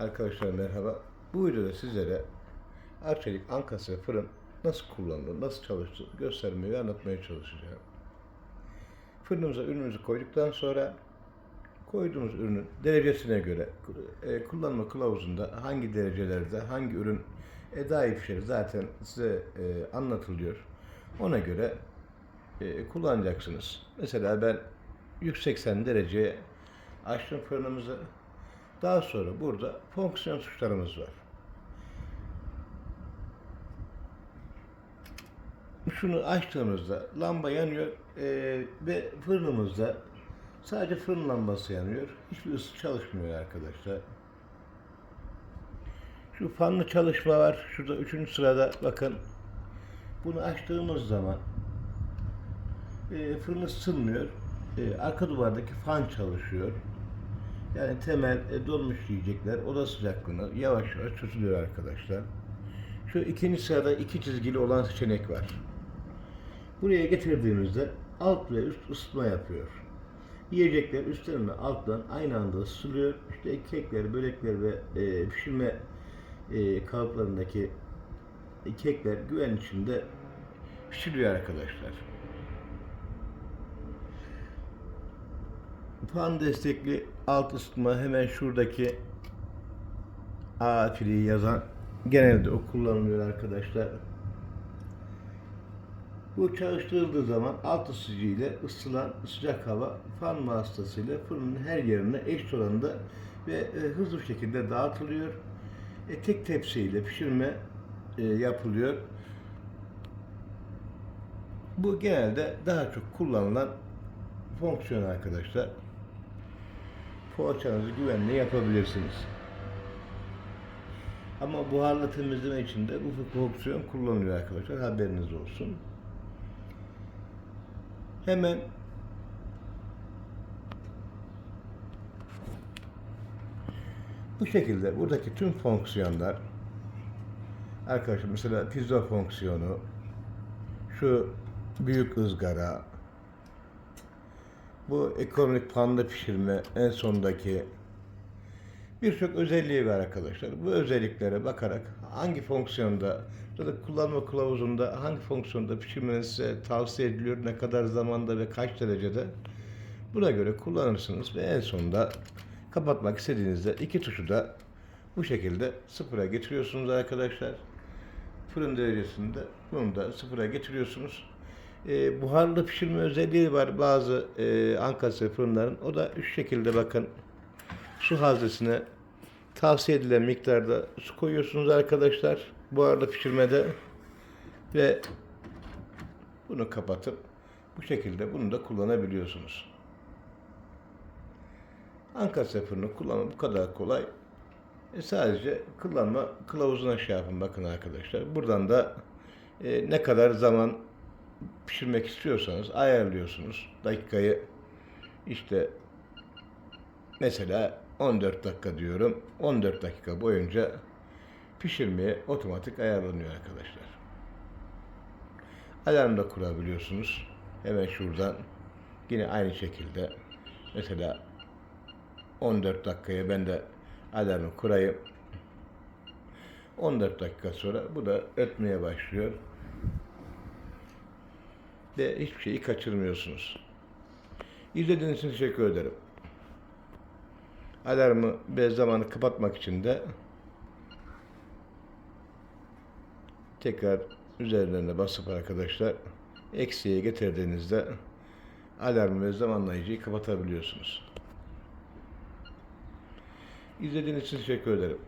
Arkadaşlar merhaba. Bu videoda sizlere Arçelik Ankasya fırın nasıl kullanılır, nasıl çalıştığını göstermeyi ve anlatmaya çalışacağım. Fırınımıza ürünümüzü koyduktan sonra koyduğumuz ürünün derecesine göre e, kullanma kılavuzunda hangi derecelerde hangi ürün e, daha iyi pişer zaten size e, anlatılıyor. Ona göre e, kullanacaksınız. Mesela ben 180 dereceye açtım fırınımızı. Daha sonra burada fonksiyon tuşlarımız var. Şunu açtığımızda lamba yanıyor eee, ve fırınımızda sadece fırın lambası yanıyor. Hiçbir ısı çalışmıyor arkadaşlar. Şu fanlı çalışma var. Şurada üçüncü sırada bakın. Bunu açtığımız zaman e, fırın ısınmıyor. E, arka duvardaki fan çalışıyor. Yani temel e, donmuş yiyecekler oda sıcaklığına yavaş yavaş tutuluyor arkadaşlar. Şu ikinci sırada iki çizgili olan seçenek var. Buraya getirdiğimizde alt ve üst ısıtma yapıyor. Yiyecekler üstten ve alttan aynı anda ısıtılıyor. İşte kekler, börekler ve e, pişirme e, kalıplarındaki kekler güven içinde pişiriliyor arkadaşlar. Fan destekli alt ısıtma hemen şuradaki A fili yazan genelde o kullanılıyor arkadaşlar. Bu çalıştırıldığı zaman alt ısıtıcı ile ısıtılan sıcak hava fan vasıtasıyla fırının her yerine eşit oranda ve e, hızlı şekilde dağıtılıyor. E, tek tepsiyle pişirme e, yapılıyor. Bu genelde daha çok kullanılan fonksiyon arkadaşlar. Poğaçanızı güvenle yapabilirsiniz. Ama buharlı temizleme için de bu fonksiyon kullanılıyor arkadaşlar. Haberiniz olsun. Hemen bu şekilde buradaki tüm fonksiyonlar arkadaşlar mesela pizza fonksiyonu şu büyük ızgara bu ekonomik panda pişirme en sondaki birçok özelliği var arkadaşlar. Bu özelliklere bakarak hangi fonksiyonda ya da kullanma kılavuzunda hangi fonksiyonda pişirmenizi size tavsiye ediliyor, ne kadar zamanda ve kaç derecede buna göre kullanırsınız ve en sonunda kapatmak istediğinizde iki tuşu da bu şekilde sıfıra getiriyorsunuz arkadaşlar. Fırın derecesinde bunu da sıfıra getiriyorsunuz. E, buharlı pişirme özelliği var bazı e, Ankara fırınların. O da şu şekilde bakın su haznesine tavsiye edilen miktarda su koyuyorsunuz arkadaşlar. Buharlı pişirmede ve bunu kapatıp bu şekilde bunu da kullanabiliyorsunuz. Ankara fırını kullanmak bu kadar kolay. E sadece kullanma kılavuzuna şey yapın bakın arkadaşlar. Buradan da e, ne kadar zaman pişirmek istiyorsanız ayarlıyorsunuz. Dakikayı işte mesela 14 dakika diyorum. 14 dakika boyunca pişirmeye otomatik ayarlanıyor arkadaşlar. Alarm da kurabiliyorsunuz. Hemen şuradan yine aynı şekilde mesela 14 dakikaya ben de alarmı kurayım. 14 dakika sonra bu da ötmeye başlıyor. Ve hiçbir şeyi kaçırmıyorsunuz. İzlediğiniz için teşekkür ederim. Alarmı ve zamanı kapatmak için de tekrar üzerlerine basıp arkadaşlar eksiğe getirdiğinizde alarmı ve zamanlayıcıyı kapatabiliyorsunuz. İzlediğiniz için teşekkür ederim.